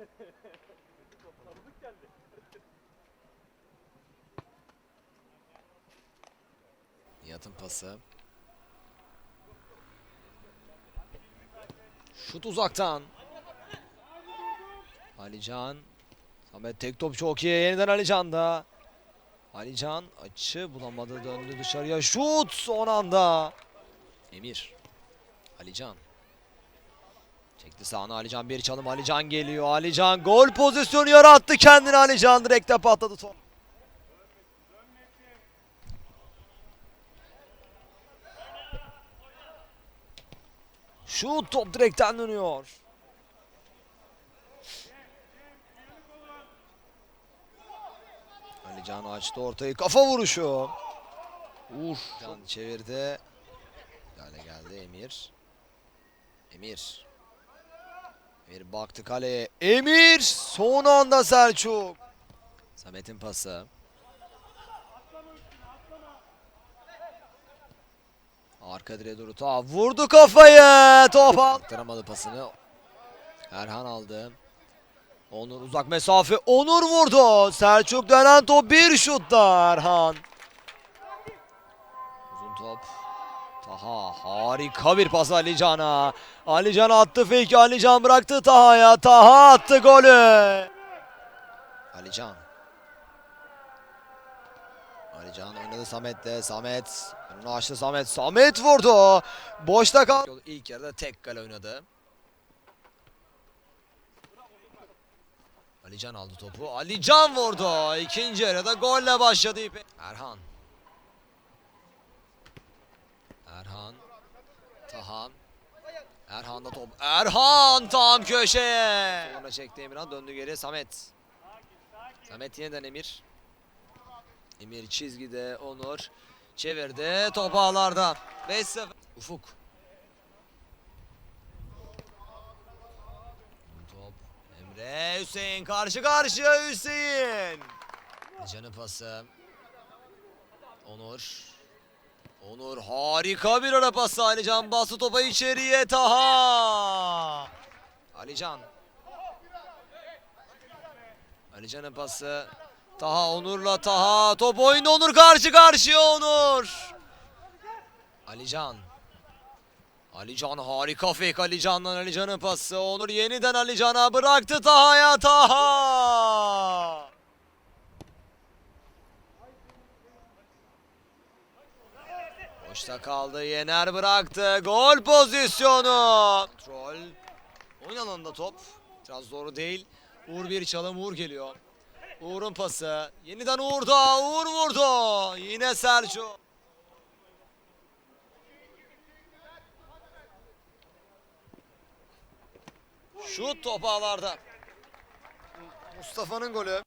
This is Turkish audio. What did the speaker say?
Tanıdık geldi. Nihat'ın pası. Şut uzaktan. Alican. Samet tek top çok iyi. Yeniden Alican'da. Alican açı bulamadı döndü dışarıya. Şut son anda. Emir. Alican. Çekti sağına Alican bir çalım Alican geliyor. Alican gol pozisyonu yarattı kendine Alican direkte patladı top. Şut top direkten dönüyor. Ali Can açtı ortayı kafa vuruşu. Uf. Can çevirdi. Müdahale geldi Emir. Emir. Emir baktı kaleye. Emir son anda Selçuk. Samet'in pası. Arka direğe doğru ta vurdu kafayı. Top attıramadı pasını. Erhan aldı. Onur uzak mesafe. Onur vurdu. Selçuk dönen top bir şutta Erhan. Uzun top. Taha harika bir pas Alican'a. Alican attı fake. Alican bıraktı Taha'ya. Taha attı golü. Alican. Alican oynadı Samet'le. Samet. Önünü açtı Samet. Samet vurdu. Boşta kal. İlk yarıda tek kale oynadı. Alican aldı topu. Alican vurdu. İkinci yarıda golle başladı. İpe- Erhan. Erhan. Tahan. Erhan'da top. Erhan tam köşeye. Sonra çekti Emirhan döndü geriye Samet. Samet yeniden Emir. Emir çizgide Onur. Çevirdi top ağlarda. 5-0. Ufuk. Top. Emre Hüseyin karşı karşıya Hüseyin. Canı pası. Onur. Onur harika bir ara pası. Alican bastı topa içeriye. Taha. Alican. Alican'ın pası. Taha Onur'la Taha. Top oyunda Onur karşı karşıya Onur. Alican. Alican harika fake Alican'dan Alican'ın pası. Onur yeniden Alican'a bıraktı Taha'ya Taha. Boşta kaldı. Yener bıraktı. Gol pozisyonu. Troll. Oyun alanında top. Biraz doğru değil. Uğur bir çalım. Uğur geliyor. Uğur'un pası. Yeniden Uğur'da. Uğur vurdu. Yine Selçuk. Şut top ağlarda. Mustafa'nın golü.